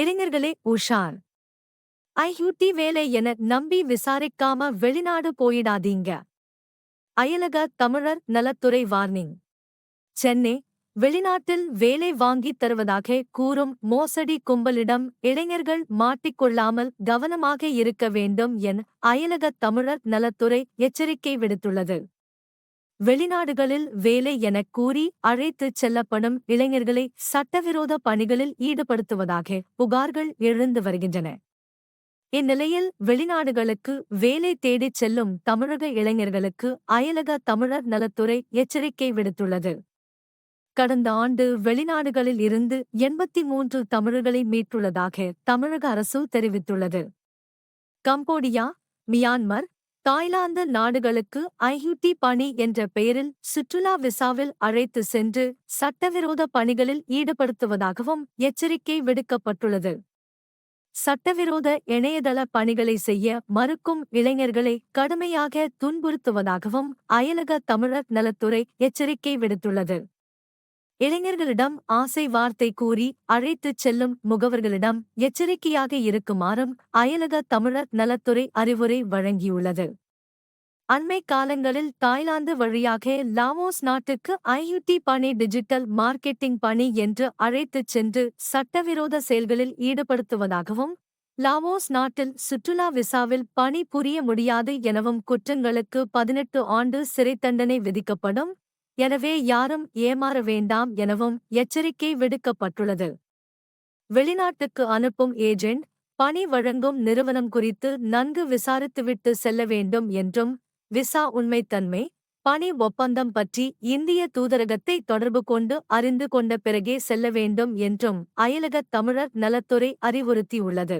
இளைஞர்களே உஷார். ஐயூடி வேலை என நம்பி விசாரிக்காம வெளிநாடு போயிடாதீங்க. அயலக தமிழர் நலத்துறை வார்னிங். சென்னை வெளிநாட்டில் வேலை வாங்கித் தருவதாக கூறும் மோசடி கும்பலிடம் இளைஞர்கள் மாட்டிக்கொள்ளாமல் கவனமாக இருக்க வேண்டும் என அயலக தமிழர் நலத்துறை எச்சரிக்கை விடுத்துள்ளது. வெளிநாடுகளில் வேலை எனக் கூறி அழைத்துச் செல்லப்படும் இளைஞர்களை சட்டவிரோத பணிகளில் ஈடுபடுத்துவதாக புகார்கள் எழுந்து வருகின்றன. இந்நிலையில் வெளிநாடுகளுக்கு வேலை தேடிச் செல்லும் தமிழக இளைஞர்களுக்கு அயலக தமிழர் நலத்துறை எச்சரிக்கை விடுத்துள்ளது. கடந்த ஆண்டு வெளிநாடுகளில் இருந்து எண்பத்தி மூன்று தமிழர்களை மீட்டுள்ளதாக தமிழக அரசு தெரிவித்துள்ளது. கம்போடியா மியான்மர் தாய்லாந்து நாடுகளுக்கு ஐயூடி பணி என்ற பெயரில் சுற்றுலா விசாவில் அழைத்து சென்று சட்டவிரோத பணிகளில் ஈடுபடுத்துவதாகவும் எச்சரிக்கை விடுக்கப்பட்டுள்ளது. சட்டவிரோத இணையதள பணிகளை செய்ய மறுக்கும் இளைஞர்களை கடுமையாக துன்புறுத்துவதாகவும் அயலக தமிழர் நலத்துறை எச்சரிக்கை விடுத்துள்ளது. இளைஞர்களிடம் ஆசை வார்த்தை கூறி அழைத்துச் செல்லும் முகவர்களிடம் எச்சரிக்கையாக இருக்குமாறும் அயலக தமிழர் நலத்துறை அறிவுரை வழங்கியுள்ளது. அண்மை காலங்களில் தாய்லாந்து வழியாக லாவோஸ் நாட்டுக்கு ஐயுடி பணி டிஜிட்டல் மார்க்கெட்டிங் பணி என்று அழைத்துச் சென்று சட்டவிரோத செயல்களில் ஈடுபடுத்துவதாகவும் லாவோஸ் நாட்டில் சுற்றுலா விசாவில் பணி புரிய முடியாது எனவும் குற்றங்களுக்கு பதினெட்டு ஆண்டு சிறை தண்டனை விதிக்கப்படும் எனவே யாரும் ஏமாற வேண்டாம் எனவும் எச்சரிக்கை விடுக்கப்பட்டுள்ளது. வெளிநாட்டுக்கு அனுப்பும் ஏஜெண்ட் பணி வழங்கும் நிறுவனம் குறித்து நன்கு விசாரித்துவிட்டு செல்ல வேண்டும் என்றும் விசா உண்மைத்தன்மை பணி ஒப்பந்தம் பற்றி இந்திய தூதரகத்தை தொடர்பு கொண்டு அறிந்து கொண்ட பிறகே செல்ல வேண்டும் என்றும் அயலக தமிழர் நலத்துறை அறிவுறுத்தியுள்ளது.